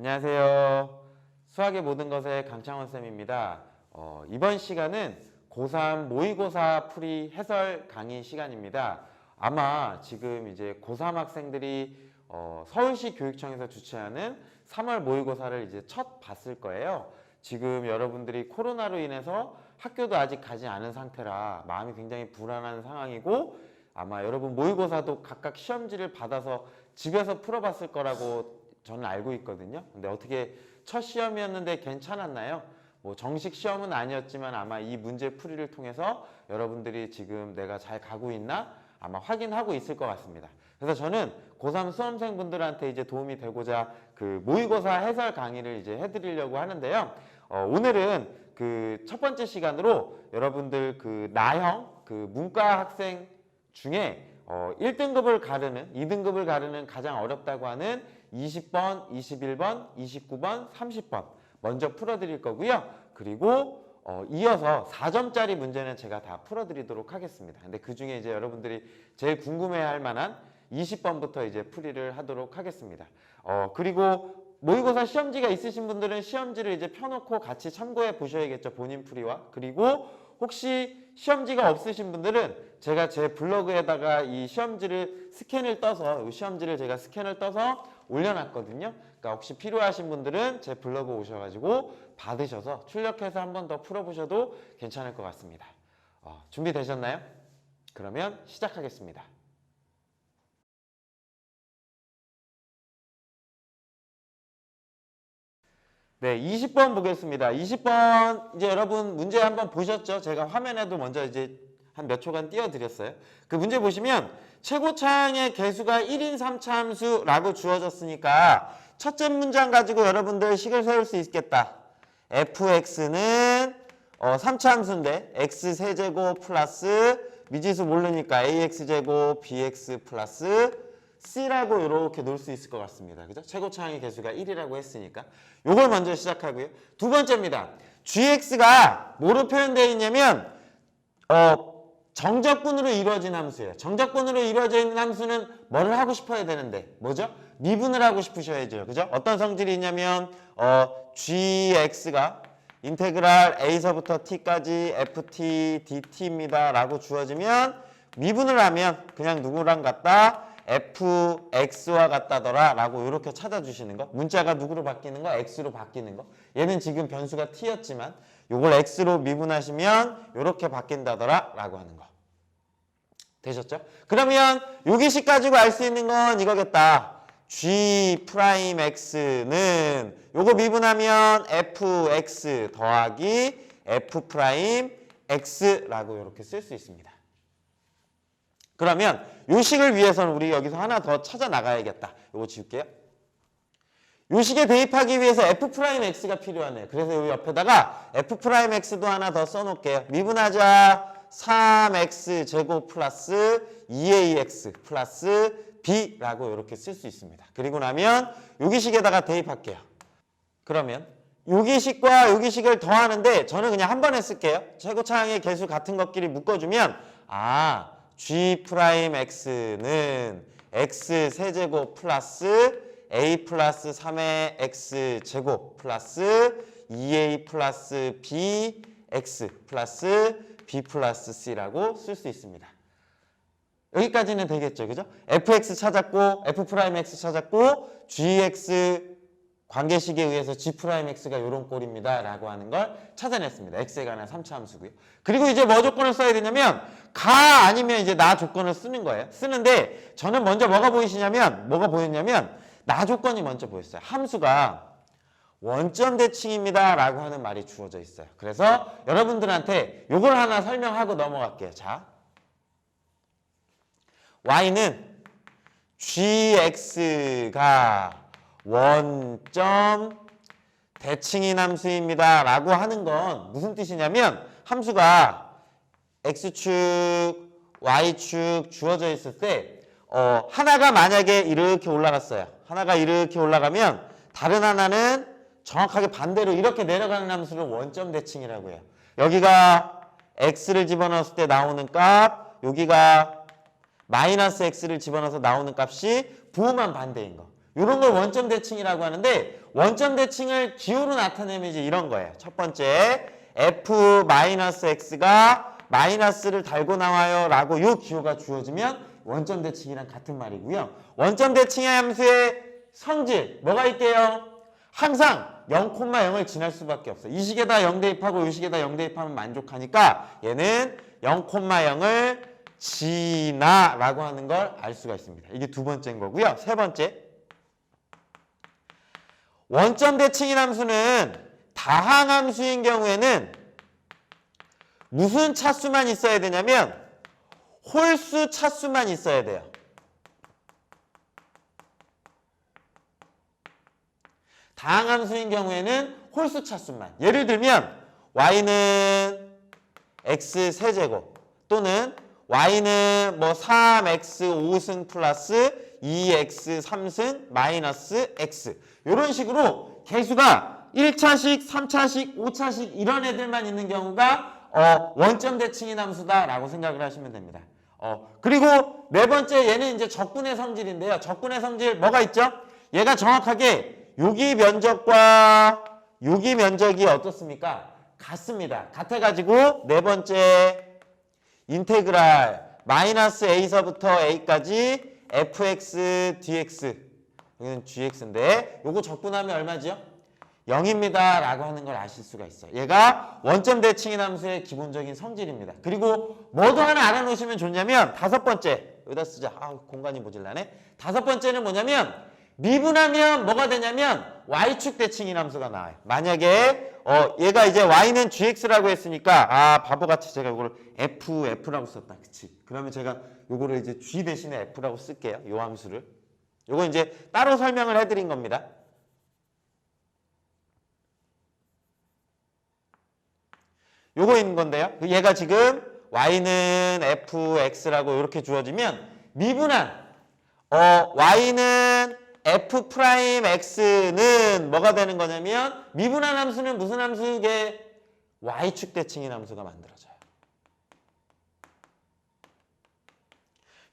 안녕하세요. 수학의 모든 것의 강창원 쌤입니다. 어, 이번 시간은 고3 모의고사 풀이 해설 강의 시간입니다. 아마 지금 이제 고3 학생들이 어, 서울시 교육청에서 주최하는 3월 모의고사를 이제 첫 봤을 거예요. 지금 여러분들이 코로나로 인해서 학교도 아직 가지 않은 상태라 마음이 굉장히 불안한 상황이고 아마 여러분 모의고사도 각각 시험지를 받아서 집에서 풀어봤을 거라고 저는 알고 있거든요. 근데 어떻게 첫 시험이었는데 괜찮았나요? 뭐 정식 시험은 아니었지만 아마 이 문제 풀이를 통해서 여러분들이 지금 내가 잘 가고 있나 아마 확인하고 있을 것 같습니다. 그래서 저는 고3 수험생분들한테 이제 도움이 되고자 그 모의고사 해설 강의를 이제 해드리려고 하는데요. 어, 오늘은 그 첫 번째 시간으로 여러분들 그 나형 그 문과 학생 중에 어, 1등급을 가르는 2등급을 가르는 가장 어렵다고 하는 20번, 21번, 29번, 30번 먼저 풀어드릴 거고요. 그리고 어, 이어서 4점짜리 문제는 제가 다 풀어드리도록 하겠습니다. 근데 그 중에 이제 여러분들이 제일 궁금해할 만한 20번부터 이제 풀이를 하도록 하겠습니다. 어, 그리고 모의고사 시험지가 있으신 분들은 시험지를 이제 펴놓고 같이 참고해 보셔야겠죠. 본인 풀이와. 그리고 혹시 시험지가 없으신 분들은 제가 제 블로그에다가 이 시험지를 스캔을 떠서 이 시험지를 제가 스캔을 떠서 올려놨거든요. 그러니까 혹시 필요하신 분들은 제 블로그 오셔가지고 받으셔서 출력해서 한 번 더 풀어보셔도 괜찮을 것 같습니다. 어, 준비되셨나요? 그러면 시작하겠습니다. 네, 20번 보겠습니다. 20번 이제 여러분 문제 한번 보셨죠? 제가 화면에도 먼저 이제 한 몇 초간 띄워드렸어요. 그 문제 보시면 최고차항의 개수가 1인 3차함수라고 주어졌으니까 첫째 문장 가지고 여러분들 식을 세울 수 있겠다. fx는 어, 3차함수인데 x 세제곱 플러스 미지수 모르니까 ax제곱 bx 플러스 c라고 이렇게 놓을 수 있을 것 같습니다. 그죠? 최고차항의 개수가 1이라고 했으니까 요걸 먼저 시작하고요. 두 번째입니다. gx가 뭐로 표현되어 있냐면 어, 정적분으로 이루어진 함수예요. 정적분으로 이루어져 있는 함수는 뭐를 하고 싶어야 되는데 뭐죠? 미분을 하고 싶으셔야죠. 그죠? 어떤 성질이 있냐면 어, gx가 인테그랄 a서부터 t까지 ft dt입니다. 라고 주어지면 미분을 하면 그냥 누구랑 같다? Fx와 같다더라 라고 이렇게 찾아주시는 거? 문자가 누구로 바뀌는 거? x로 바뀌는 거? 얘는 지금 변수가 t였지만 요걸 x로 미분하시면 이렇게 바뀐다더라 라고 하는 거. 되셨죠? 그러면 요기식 가지고 알 수 있는 건 이거겠다. g 프라임 x는 요거 미분하면 fx 더하기 f 프라임 x라고 이렇게 쓸 수 있습니다 그러면 요 식을 위해서는 우리 여기서 하나 더 찾아 나가야겠다. 요거 지울게요. 요 식에 대입하기 위해서 f'x가 필요하네요. 그래서 요 옆에다가 f'x도 하나 더 써놓을게요. 미분하자 3x 제곱 플러스 2ax 플러스 b라고 이렇게 쓸 수 있습니다. 그리고 나면 여기식에다가 대입할게요. 그러면 여기식과 여기식을 더하는데 저는 그냥 한 번에 쓸게요. 최고차항의 개수 같은 것끼리 묶어주면 아 g 프라임 x는 x 세제곱 플러스 a 플러스 3의 x 제곱 플러스 2a 플러스 b x 플러스 b 플러스 c라고 쓸 수 있습니다. 여기까지는 되겠죠, 그죠? fx 찾았고 f 프라임 x 찾았고 gx 관계식에 의해서 g 프라임 x가 이런 꼴입니다. 라고 하는 걸 찾아냈습니다. x에 관한 3차 함수고요. 그리고 이제 뭐 조건을 써야 되냐면 가 아니면 이제 나 조건을 쓰는 거예요. 쓰는데 저는 먼저 뭐가 보이시냐면 뭐가 보였냐면 나 조건이 먼저 보였어요. 함수가 원점 대칭입니다. 라고 하는 말이 주어져 있어요. 그래서 여러분들한테 이걸 하나 설명하고 넘어갈게요. 자, y는 gx가 원점 대칭인 함수입니다. 라고 하는 건 무슨 뜻이냐면 함수가 x축, y축 주어져 있을 때 어, 하나가 만약에 이렇게 올라갔어요. 하나가 이렇게 올라가면 다른 하나는 정확하게 반대로 이렇게 내려가는 함수를 원점 대칭이라고 해요. 여기가 x를 집어넣었을 때 나오는 값, 여기가 마이너스 x를 집어넣어서 나오는 값이 부호만 반대인 거. 이런 걸 원점 대칭이라고 하는데 원점 대칭을 기호로 나타내면 이제 이런 거예요. 첫 번째 f-x가 마이너스를 달고 나와요 라고 요 기호가 주어지면 원점 대칭이랑 같은 말이고요. 원점 대칭의 함수의 성질 뭐가 있게요? 항상 0,0을 지날 수밖에 없어. 이 식에다 0 대입하고 이 식에다 0 대입하면 만족하니까 얘는 0,0을 지나라고 하는 걸 알 수가 있습니다. 이게 두 번째인 거고요. 세 번째 원점 대칭인 함수는 다항함수인 경우에는 무슨 차수만 있어야 되냐면 홀수 차수만 있어야 돼요. 다항함수인 경우에는 홀수 차수만. 예를 들면 y는 x 세제곱 또는 y는 뭐 3x 5승 플러스 2x 3승 마이너스 x 이런 식으로 개수가 1차식, 3차식, 5차식 이런 애들만 있는 경우가 어, 원점 대칭인 함수다라고 생각을 하시면 됩니다. 어, 그리고 네 번째 얘는 이제 적분의 성질인데요. 적분의 성질 뭐가 있죠? 얘가 정확하게 여기 면적과 여기 면적이 어떻습니까? 같습니다. 같아가지고 네 번째 인테그랄 마이너스 a서부터 a까지 fx dx 여기는 gx인데 요거 적분하면 얼마죠? 0입니다 라고 하는 걸 아실 수가 있어요. 얘가 원점 대칭인 함수의 기본적인 성질입니다. 그리고 뭐도 하나 알아놓으시면 좋냐면 다섯 번째 여기다 쓰자. 아 공간이 모질라네. 다섯 번째는 뭐냐면 미분하면 뭐가 되냐면 y축 대칭인 함수가 나와요. 만약에 어 얘가 이제 y는 gx라고 했으니까 아 바보같이 제가 이거를 f f라고 썼다. 그치? 그러면 제가 요거를 이제 g 대신에 f라고 쓸게요. 요 함수를. 요거 이제 따로 설명을 해드린 겁니다. 요거 있는 건데요. 얘가 지금 y는 fx라고 이렇게 주어지면 미분한 어 y는 f 프라임 x는 뭐가 되는 거냐면 미분한 함수는 무슨 함수게 y축 대칭인 함수가 만들어져요.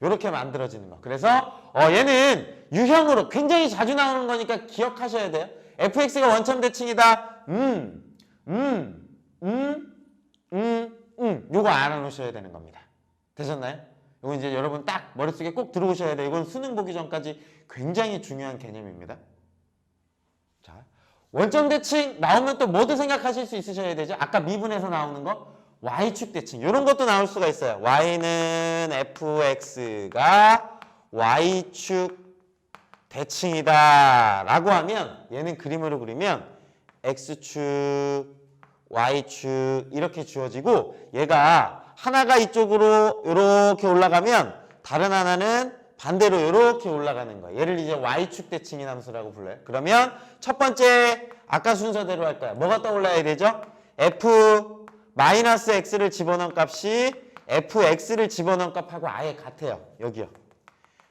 이렇게 만들어지는 거. 그래서 어 얘는 유형으로 굉장히 자주 나오는 거니까 기억하셔야 돼요. fx가 원점 대칭이다. 음, 음, 음, 음, 음. 요거 알아놓으셔야 되는 겁니다. 되셨나요? 요거 이제 여러분 딱 머릿속에 꼭 들어오셔야 돼요. 이건 수능 보기 전까지 굉장히 중요한 개념입니다. 자, 원점 대칭 나오면 또 뭐도 생각하실 수 있으셔야 되죠? 아까 미분에서 나오는 거 y축 대칭 이런 것도 나올 수가 있어요. y는 fx가 y축 대칭이다 라고 하면 얘는 그림으로 그리면 x축 y축 이렇게 주어지고 얘가 하나가 이쪽으로 이렇게 올라가면 다른 하나는 반대로 이렇게 올라가는 거예요. 얘를 이제 y축 대칭인 함수라고 불러요. 그러면 첫 번째 아까 순서대로 할 거야. 뭐가 떠올라야 되죠? f 마이너스 x를 집어넣은 값이 fx를 집어넣은 값하고 아예 같아요. 여기요.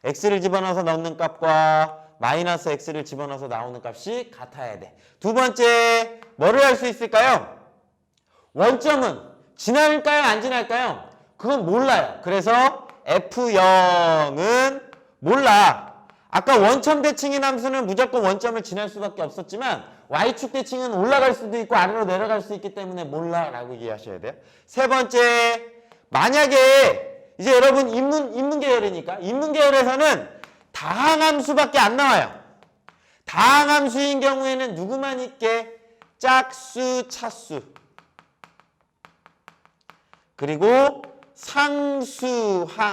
x를 집어넣어서 넣는 값과 마이너스 x를 집어넣어서 나오는 값이 같아야 돼. 두 번째 뭐를 할 수 있을까요? 원점은 지날까요? 안 지날까요? 그건 몰라요. 그래서 F0은 몰라. 아까 원점 대칭인 함수는 무조건 원점을 지날 수밖에 없었지만 Y축 대칭은 올라갈 수도 있고 아래로 내려갈 수 있기 때문에 몰라 라고 이해하셔야 돼요. 세 번째 만약에 이제 여러분 인문, 인문 계열이니까 인문 계열에서는 다항함수밖에 안 나와요. 다항함수인 경우에는 누구만 있게 짝수, 차수 그리고 상수항만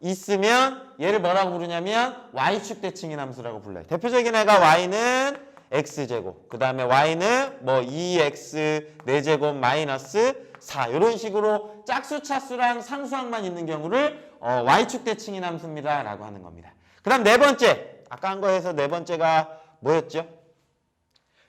있으면 얘를 뭐라고 부르냐면 y축 대칭인 함수라고 불러요. 대표적인 애가 y는 x제곱, 그 다음에 y는 뭐 2x 4제곱 마이너스 4 이런 식으로 짝수, 차수랑 상수항만 있는 경우를 어, y축 대칭인 함수입니다 라고 하는 겁니다. 그 다음 네 번째, 아까 한 거에서 네 번째가 뭐였죠?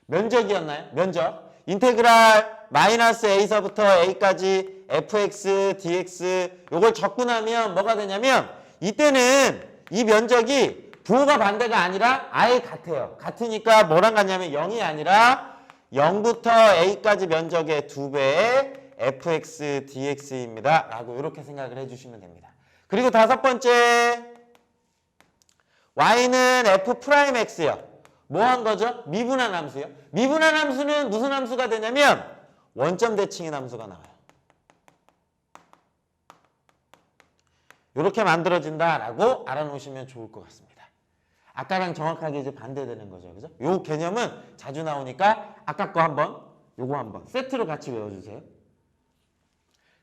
면적이었나요? 면적. 인테그랄 마이너스 a서부터 a까지 fx, dx 요걸 적분하면 뭐가 되냐면 이때는 이 면적이 부호가 반대가 아니라 아예 같아요. 같으니까 뭐랑 같냐면 0이 아니라 0부터 a까지 면적의 두 배의 fx, dx입니다. 라고 이렇게 생각을 해주시면 됩니다. 그리고 다섯 번째 y는 f 프라임 x요. 뭐 한 거죠? 미분한 함수요. 미분한 함수는 무슨 함수가 되냐면 원점 대칭인 함수가 나와요. 이렇게 만들어진다라고 알아놓으시면 좋을 것 같습니다. 아까랑 정확하게 이제 반대되는 거죠. 그죠? 요 개념은 자주 나오니까 아까 거 한번 요거 한번 세트로 같이 외워주세요.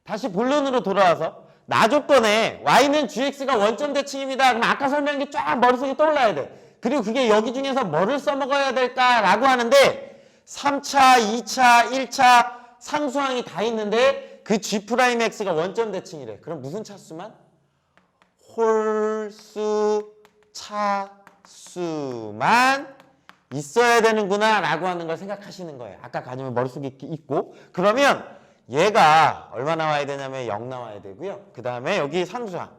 다시 본론으로 돌아와서 나 조건에 y는 gx가 원점 대칭입니다. 그럼 아까 설명한 게 쫙 머릿속에 떠올라야 돼. 그리고 그게 여기 중에서 뭐를 써먹어야 될까라고 하는데 3차, 2차, 1차 상수항이 다 있는데 그 g'x가 원점 대칭이래. 그럼 무슨 차수만? 홀수 차수만 있어야 되는구나 라고 하는 걸 생각하시는 거예요. 아까 가정이 머릿속에 있- 있고 그러면 얘가 얼마 나와야 되냐면 0 나와야 되고요. 그 다음에 여기 상수항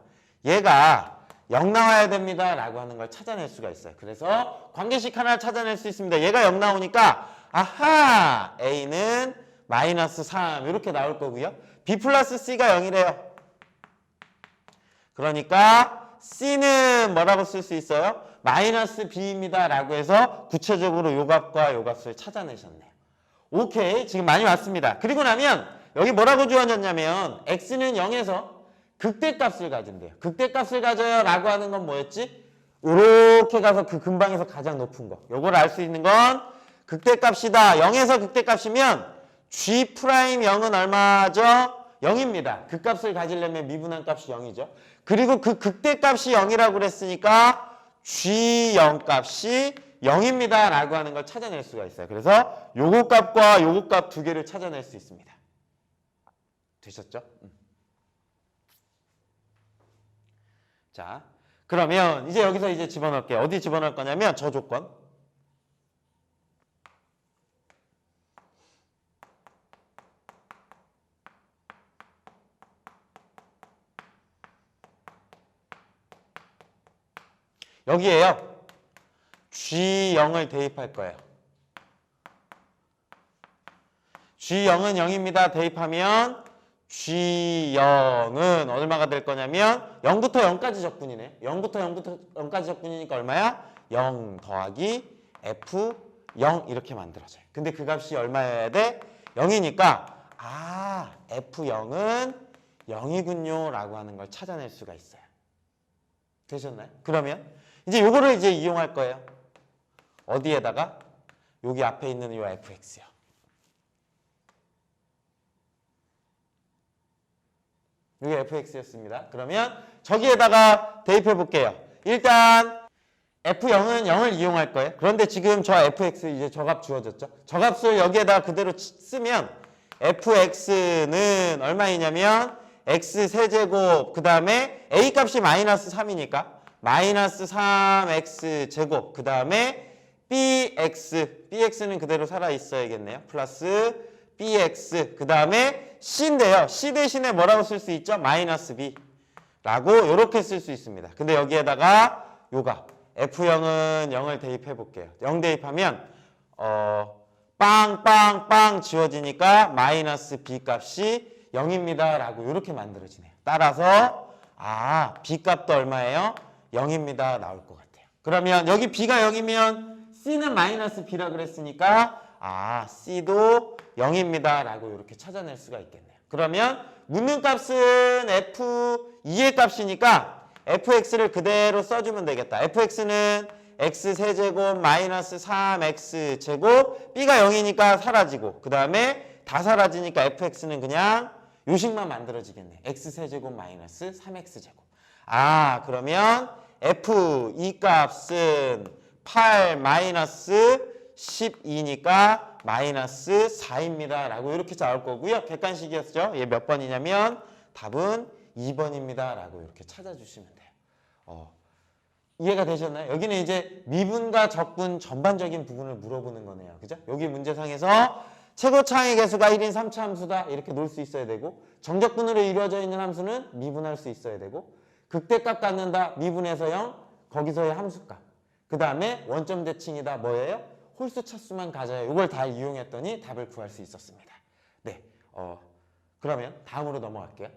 얘가 0 나와야 됩니다 라고 하는 걸 찾아낼 수가 있어요. 그래서 관계식 하나 찾아낼 수 있습니다. 얘가 0 나오니까 아하 A는 마이너스 3 이렇게 나올 거고요. B 플러스 C가 0이래요. 그러니까 C는 뭐라고 쓸 수 있어요? 마이너스 B입니다 라고 해서 구체적으로 요 값과 요 값을 찾아내셨네요. 오케이 지금 많이 왔습니다. 그리고 나면 여기 뭐라고 주어졌냐면 X는 0에서 극대값을 가진대요. 극대값을 가져요 라고 하는 건 뭐였지? 이렇게 가서 그 근방에서 가장 높은 거. 요걸 알 수 있는 건 극대값이다. 0에서 극대값이면 G 프라임 0은 얼마죠? 0입니다. 그 값을 가지려면 미분한 값이 0이죠. 그리고 그 극대값이 0이라고 그랬으니까 G0 값이 0입니다. 라고 하는 걸 찾아낼 수가 있어요. 그래서 요거 값과 요거 값 두 개를 찾아낼 수 있습니다. 되셨죠? 음. 자, 그러면 이제 여기서 이제 집어넣을게요. 어디 집어넣을 거냐면 저 조건. 여기에요. G0을 대입할 거예요. G0은 0입니다. 대입하면 G0은 얼마가 될 거냐면 0부터 0까지 적분이네. 0부터 0부터 0까지 적분이니까 얼마야? 0 더하기 F0 이렇게 만들어져요. 근데 그 값이 얼마여야 돼? 0이니까 아 F0은 0이군요 라고 하는 걸 찾아낼 수가 있어요. 되셨나요? 그러면 이제 요거를 이제 이용할 거예요. 어디에다가? 여기 앞에 있는 요 fx요. 여기 fx였습니다. 그러면 저기에다가 대입해 볼게요. 일단 f0은 0을 이용할 거예요. 그런데 지금 저 fx 이제 저값 주어졌죠. 저 값을 여기에다 그대로 치- 쓰면 fx는 얼마이냐면 x 세제곱 그 다음에 a 값이 마이너스 3이니까 마이너스 3x 제곱 그 다음에 bx bx는 그대로 살아 있어야겠네요. 플러스 bx 그 다음에 c인데요. c 대신에 뭐라고 쓸 수 있죠? 마이너스 b 라고 이렇게 쓸 수 있습니다. 근데 여기에다가 요가 f0은 0을 대입해 볼게요. 0 대입하면 어 빵빵빵 지워지니까 마이너스 b 값이 0입니다 라고 이렇게 만들어지네요. 따라서 아 b 값도 얼마예요? 0입니다 나올 것 같아요. 그러면 여기 b가 0이면 c는 마이너스 b라 그랬으니까 아 c도 0입니다 라고 이렇게 찾아낼 수가 있겠네요. 그러면 묻는 값은 f2의 값이니까 fx를 그대로 써주면 되겠다. fx는 x 세제곱 마이너스 3x 제곱 b가 0이니까 사라지고 그 다음에 다 사라지니까 fx는 그냥 요식만 만들어지겠네. x 세제곱 마이너스 3x 제곱. 아 그러면 f2 값은 8 마이너스 12니까 마이너스 4입니다. 라고 이렇게 나올 거고요. 객관식이었죠. 얘 몇 번이냐면 답은 2번입니다. 라고 이렇게 찾아주시면 돼요. 어, 이해가 되셨나요? 여기는 이제 미분과 적분 전반적인 부분을 물어보는 거네요. 그죠? 여기 문제상에서 최고 차의 개수가 1인 3차 함수다. 이렇게 놓을 수 있어야 되고 정적분으로 이루어져 있는 함수는 미분할 수 있어야 되고 극대값 갖는다. 미분해서 0. 거기서의 함수값. 그 다음에 원점 대칭이다. 뭐예요? 홀수 차수만 가져요. 이걸 다 이용했더니 답을 구할 수 있었습니다. 네. 어, 그러면 다음으로 넘어갈게요.